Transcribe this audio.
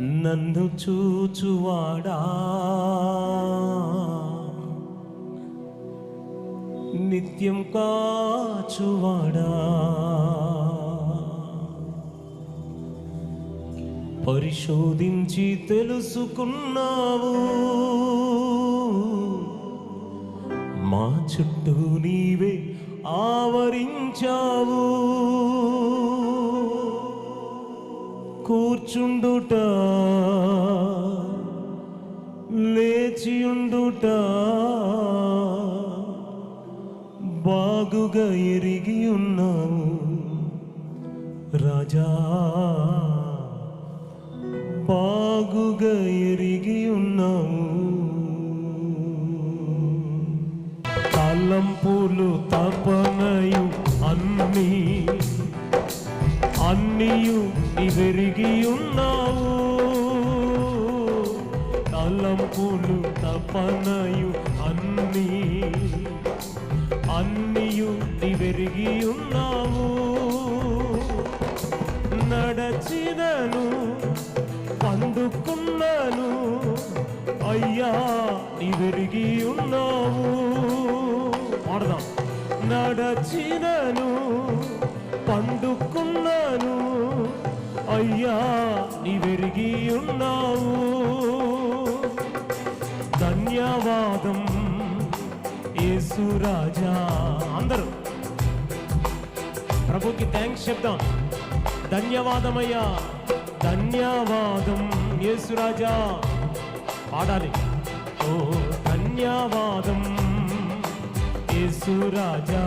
నన్ను చూచువాడా? నిత్యం కాచువాడా? పరిశోధించి తెలుసుకున్నావు. మా చుట్టూ నీవే ఆవరించావు. కూర్చుండుట లేచియుండుట బాగుగా ఎరిగి ఉన్నావు రాజా బాగుగా ఎరిగి ఉన్నావు తలంపులు తపనయు అన్నీయు ఇవెరిగి ఉన్నావు తలంపులు తపనయు అన్నీ. అన్నీయు ఇవెరిగి ఉన్నావు నడచినను పండుకున్నాను అయ్యా ఇవెరిగి ఉన్నావు ఆడదాం నడచినను అయ్యా నీవెరిగి ఉన్నావు. ధన్యవాదం యేసురాజా అందరూ. ప్రభుకి థ్యాంక్స్ చెప్దాం. ధన్యవాదమయ్యా ధన్యవాదం యేసురాజా పాడాలి. ఓ ధన్యవాదం యేసురాజా